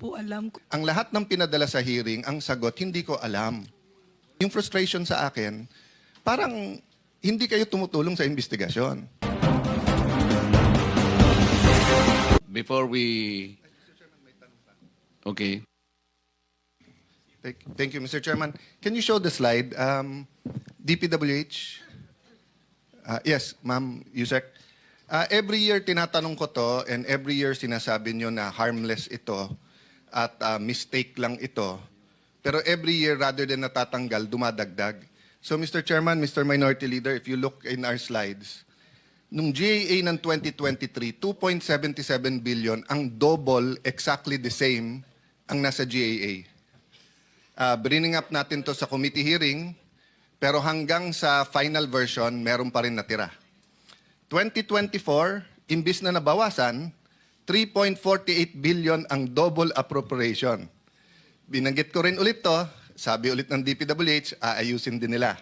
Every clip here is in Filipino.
po alam. Ang lahat ng pinadala sa hearing, ang sagot, hindi ko alam. Yung frustration sa akin, parang hindi kayo tumutulong sa investigasyon. Before we... Okay. Thank, thank you, Mr. Chairman. Can you show the slide? Um, DPWH? Uh, yes, Ma'am Yusek. Uh, every year tinatanong ko to and every year sinasabi nyo na harmless ito at uh, mistake lang ito. Pero every year rather than natatanggal, dumadagdag. So Mr. Chairman, Mr. Minority Leader, if you look in our slides, nung GAA ng 2023, 2.77 billion, ang double, exactly the same, ang nasa GAA. Uh, bringing up natin to sa committee hearing, pero hanggang sa final version, meron pa rin natira. 2024, imbis na nabawasan, 3.48 billion ang double appropriation. Binanggit ko rin ulit to, sabi ulit ng DPWH, aayusin din nila.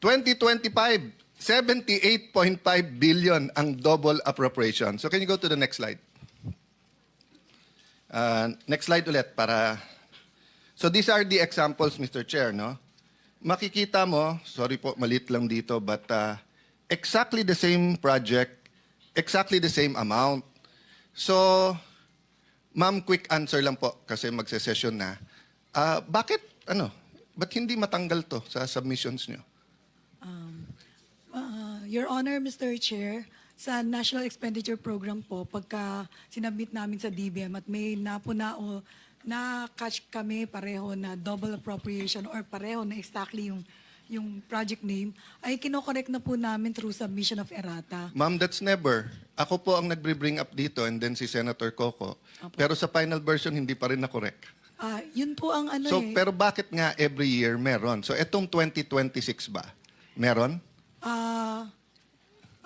2025, 78.5 billion ang double appropriation. So can you go to the next slide? Uh, next slide ulit para... So these are the examples, Mr. Chair, no? Makikita mo, sorry po, malit lang dito, but uh, exactly the same project, exactly the same amount. So, ma'am, quick answer lang po kasi magse-session na. Ah, bakit, ano, ba't hindi matanggal to sa submissions nyo? Uh, Your Honor, Mr. Chair, sa National Expenditure Program po, pagka sinabmit namin sa DBM at may napuna o na-catch kami pareho na double appropriation or pareho na exactly yung yung project name, ay kinokorek na po namin through submission of errata. Ma'am, that's never. Ako po ang nagbe-bring up dito and then si Senator Coco. Apo. Pero sa final version, hindi pa rin na-correct. Ah, yun po ang ano So, eh. pero bakit nga every year meron? So, etong 2026 ba? Meron? Ah,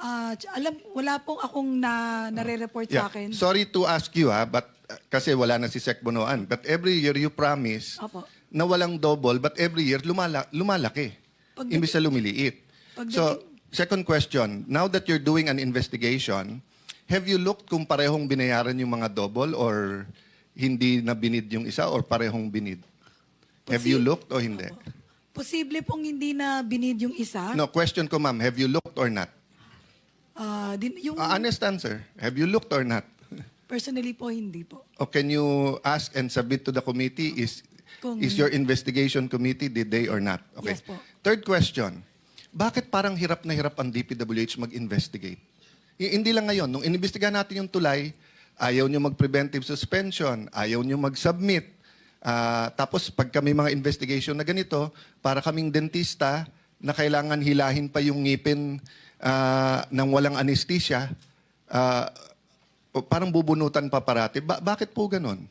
ah, alam, wala pong akong na, nare-report sa akin. Sorry to ask you ha, but uh, kasi wala na si Sec Bonoan. But every year you promise Apo. na walang double, but every year lumala, lumalaki. Pag- Imbis na lumiliit. So, second question, now that you're doing an investigation, have you looked kung parehong binayaran yung mga double or hindi na binid yung isa or parehong binid? Have you Posi- looked o hindi? Posible pong hindi na binid yung isa. No, question ko ma'am, have you looked or not? Ah, din, yung Uh, honest answer, have you looked or not? personally po, hindi po. O can you ask and submit to the committee is Kung- is your investigation committee did they or not? Okay. Yes po. Third question. Bakit parang hirap na hirap ang DPWH mag-investigate? Hindi lang ngayon, nung inimbestigahan natin yung tulay, ayaw nyo mag-preventive suspension, ayaw nyo mag-submit. Ah, tapos pag kami mga investigation na ganito, para kaming dentista na kailangan hilahin pa yung ngipin ah, ng walang anesthesia, o parang bubunutan pa parati. Ba- bakit po ganon?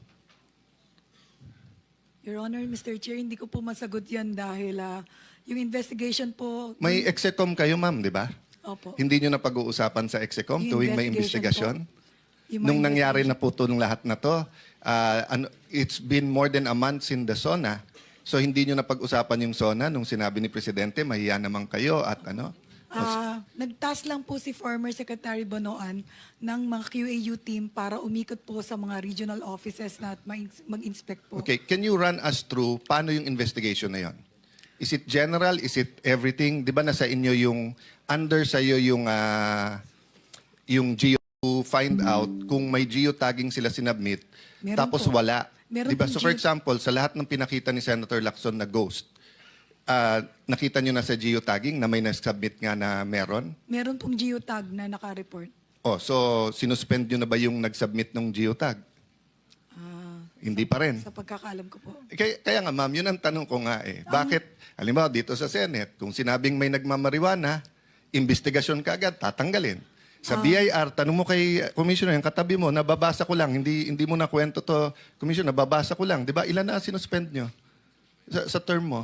Your Honor, Mr. Chair, hindi ko po masagot yan dahil ah, yung investigation po... May execom kayo, ma'am, di ba? Opo. Hindi nyo na pag-uusapan sa execom Yung tuwing may investigation investigasyon? Yung mga Nung nangyari na po itong lahat na to, ah, ano, it's been more than a month in the SONA. So hindi nyo na pag-usapan yung SONA nung sinabi ni Presidente, mahiya naman kayo at ano? Ah, nagtask lang po si former Secretary Bonoan ng mga QAU team para umikot po sa mga regional offices na at mag- mag-inspect po. Okay, can you run us through paano yung investigation na yon? Is it general? Is it everything? Di ba nasa inyo yung, under sa iyo yung, ah, yung geo to find out kung may geotagging sila sinubmit, Meron tapos po. wala. Meron Di ba? pong So for geo- example, sa lahat ng pinakita ni Senator Lacson na ghost, ah, nakita nyo na sa geotagging na may na-submit nga na meron? Meron pong geotag na naka-report. Oh, so sinuspend nyo na ba yung nag-submit ng geotag? Ah, Hindi pa rin. sa pagkakaalam ko po. Eh, Kaya, kaya nga ma'am, yun ang tanong ko nga eh. Bakit, halimbawa dito sa Senate, kung sinabing may nagmamariwana, investigasyon ka agad, tatanggalin. Sa BIR, tanong mo kay uh, Commissioner, yung katabi mo, nababasa ko lang, hindi hindi mo na kwento to, Commissioner, nababasa ko lang. Di ba? Ilan na sinuspend nyo sa, sa term mo?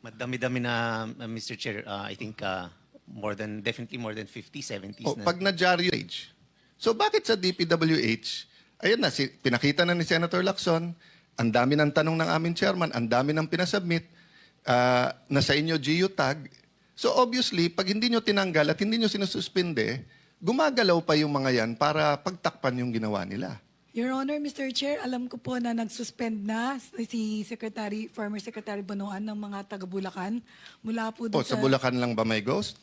Madami-dami na, uh, Mr. Chair. Uh, I think uh, more than, definitely more than 50, 70s O, na. pag na-jaryo age. So bakit sa DPWH, ayun na, si, pinakita na ni Senator Lacson, ang dami ng tanong ng aming chairman, ang dami ng pinasubmit, ah, na sa inyo geotag. So obviously, pag hindi nyo tinanggal at hindi nyo sinususpinde, gumagalaw pa yung mga yan para pagtakpan yung ginawa nila. Your Honor, Mr. Chair, alam ko po na nag-suspend na si Secretary, former Secretary Bonoan ng mga taga Bulacan mula po O, doon sa Bulacan lang ba may ghost?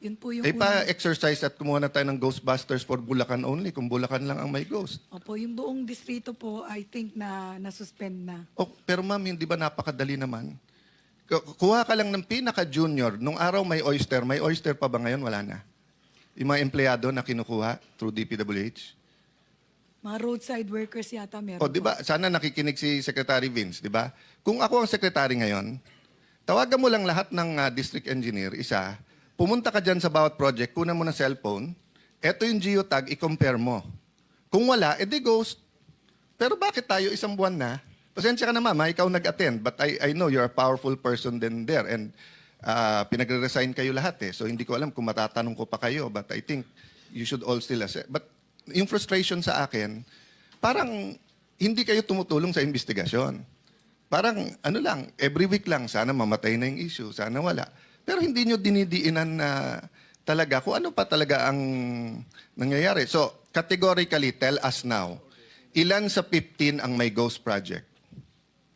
Yun po yung Eh, unang- pa-exercise at kumuha na tayo ng Ghostbusters for Bulacan only kung Bulacan lang ang may ghost. Opo, yung buong distrito po, I think na nasuspend na. Oh, pero ma'am, hindi ba napakadali naman? Ku- Kuha ka lang ng pinaka-junior. Nung araw may oyster. May oyster pa ba ngayon? Wala na. Yung mga empleyado na kinukuha through DPWH. Mga roadside workers yata meron O, di ba? Sana nakikinig si Secretary Vince, di ba? Kung ako ang secretary ngayon, tawagan mo lang lahat ng ah, district engineer, isa, pumunta ka dyan sa bawat project, kunan mo ng cellphone, eto yung geotag, i-compare mo. Kung wala, edi ghost. Pero bakit tayo isang buwan na? Pasensya ka na mama, ikaw nag-attend, but I, I know you're a powerful person then there. And ah, pinagre-resign kayo lahat eh. So hindi ko alam kung matatanong ko pa kayo, but I think you should all still assess. But yung frustration sa akin, parang hindi kayo tumutulong sa investigasyon. Parang ano lang, every week lang, sana mamatay na yung issue, sana wala. Pero hindi nyo dinidiinan na talaga kung ano pa talaga ang nangyayari. So, categorically, tell us now, ilan sa 15 ang may ghost project?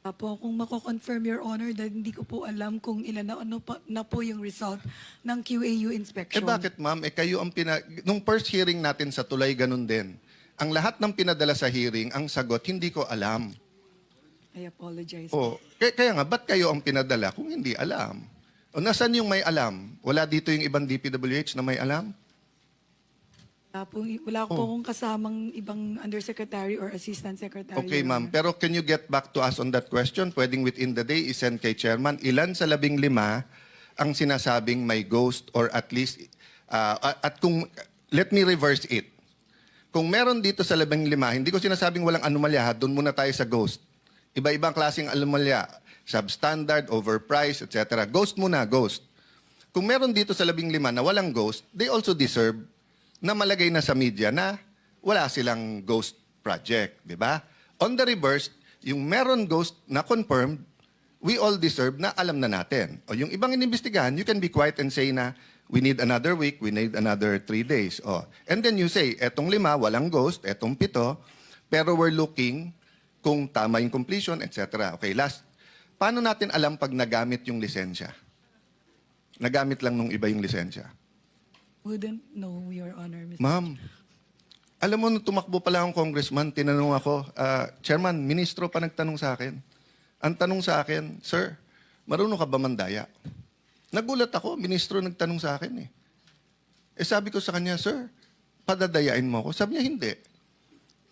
Apo, kung mako-confirm Your Honor, dahil hindi ko po alam kung ilan na, ano pa, na po yung result ng QAU Eh inspection. bakit ma'am, eh kayo ang pina... Nung first hearing natin sa tulay, ganun din. Ang lahat ng pinadala sa hearing, ang sagot, hindi ko alam. I apologize. Oh, kaya, kaya nga, ba't kayo ang pinadala kung hindi alam? O nasan yung may alam? Wala dito yung ibang DPWH na may alam? Wala po, wala po Oh. akong kasamang ibang undersecretary or assistant secretary. Okay, Your ma'am. Honor. Pero can you get back to us on that question? Pwedeng within the day, isend kay chairman. Ilan sa labing lima ang sinasabing may ghost or at least, uh, at kung, let me reverse it. Kung meron dito sa labing lima, hindi ko sinasabing walang anomalya, ha? doon muna tayo sa ghost. Iba-ibang klaseng anomalya. Substandard, overpriced, etc. Ghost muna, ghost. Kung meron dito sa labing lima na walang ghost, they also deserve na malagay na sa media na wala silang ghost project, di ba? On the reverse, yung meron ghost na confirmed, we all deserve na alam na natin. O yung ibang inimbestigahan, you can be quiet and say na we need another week, we need another three days. O. And then you say, etong lima, walang ghost, etong pito, pero we're looking kung tama yung completion, etc. Okay, last. Paano natin alam pag nagamit yung lisensya? Nagamit lang nung iba yung lisensya. Wouldn't know, Your Honor. Mr. Ma'am, alam mo, nung tumakbo pala akong congressman, tinanong ako, ah, Chairman, ministro pa nagtanong sa akin. Ang tanong sa akin, Sir, marunong ka ba mandaya? Nagulat ako, ministro nagtanong sa akin eh. Eh sabi ko sa kanya, Sir, padadayain mo ako. Sabi niya, hindi.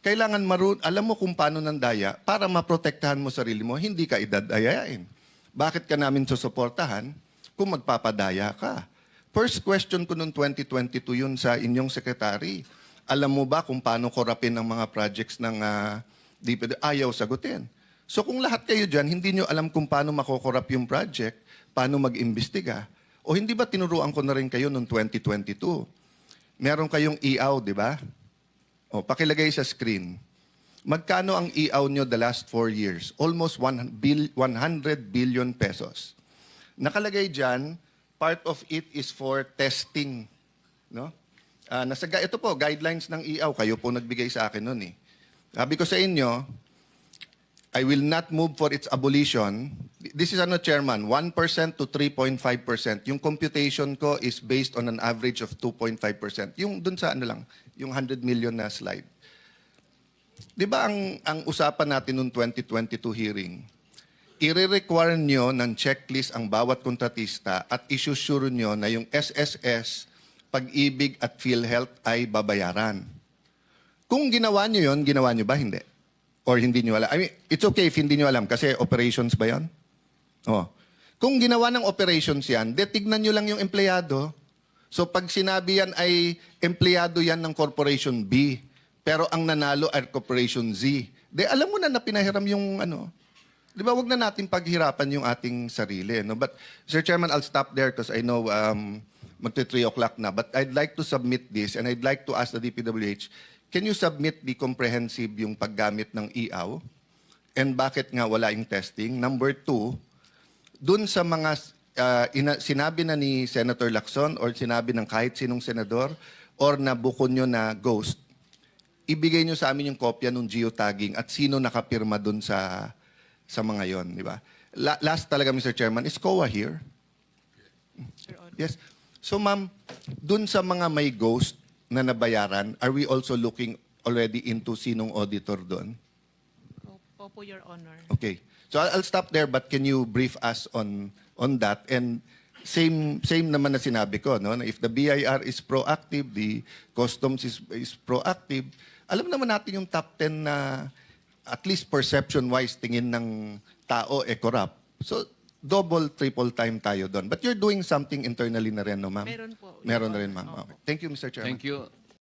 Kailangan marun alam mo kung paano nandaya para maprotektahan mo sarili mo, hindi ka idadayain. Bakit ka namin susuportahan kung magpapadaya ka? First question ko noong 2022 yun sa inyong secretary. Alam mo ba kung paano korapin ang mga projects ng ah, DPD? Ayaw sagutin. So kung lahat kayo dyan, hindi nyo alam kung paano makokorap yung project, paano mag-imbestiga, o hindi ba tinuruan ko na rin kayo noong 2022? Meron kayong EAW, di ba? O, pakilagay sa screen. Magkano ang EAW nyo the last four years? Almost 1 bil- 100 billion pesos. Nakalagay dyan, part of it is for testing. No? Ah, nasa, ito po, guidelines ng EAW. Kayo po nagbigay sa akin nun eh. Sabi ko sa inyo, I will not move for its abolition. This is ano, Chairman, 1% to 3.5%. Yung computation ko is based on an average of 2.5%. Yung dun sa ano lang, yung 100 million na slide. Di ba ang, ang usapan natin noong 2022 hearing, i-require nyo ng checklist ang bawat kontratista at isusure nyo na yung SSS, pag-ibig at PhilHealth ay babayaran. Kung ginawa nyo yon, ginawa nyo ba? Hindi. Or hindi nyo alam. I mean, it's okay if hindi nyo alam kasi operations ba yan? Oh. Kung ginawa ng operations yan, de tignan nyo lang yung empleyado. So pag sinabi yan ay empleyado yan ng Corporation B, pero ang nanalo ay Corporation Z, de alam mo na na pinahiram yung ano. Di ba, wag na natin paghirapan yung ating sarili. No? But, Sir Chairman, I'll stop there because I know um, magti 3 o'clock na. But I'd like to submit this and I'd like to ask the DPWH, can you submit the comprehensive yung paggamit ng EAW? And bakit nga wala yung testing? Number two, dun sa mga uh, ina- sinabi na ni Senator Lacson or sinabi ng kahit sinong senador or nabuko nyo na ghost, ibigay nyo sa amin yung kopya ng geotagging at sino nakapirma dun sa sa mga yon, di ba? La- last talaga, Mr. Chairman, is COA here? Yes. So, ma'am, dun sa mga may ghost na nabayaran, are we also looking already into sinong auditor doon? Opo po, Your Honor. Okay. So I'll, I'll stop there but can you brief us on on that and same same naman na sinabi ko no na if the BIR is proactive, the customs is is proactive, alam naman natin yung top 10 na at least perception wise tingin ng tao e corrupt. So double triple time tayo doon. But you're doing something internally na rin no ma'am? Meron po, Meron na rin ma'am. Okay. Thank you Mr. Chairman. Thank you.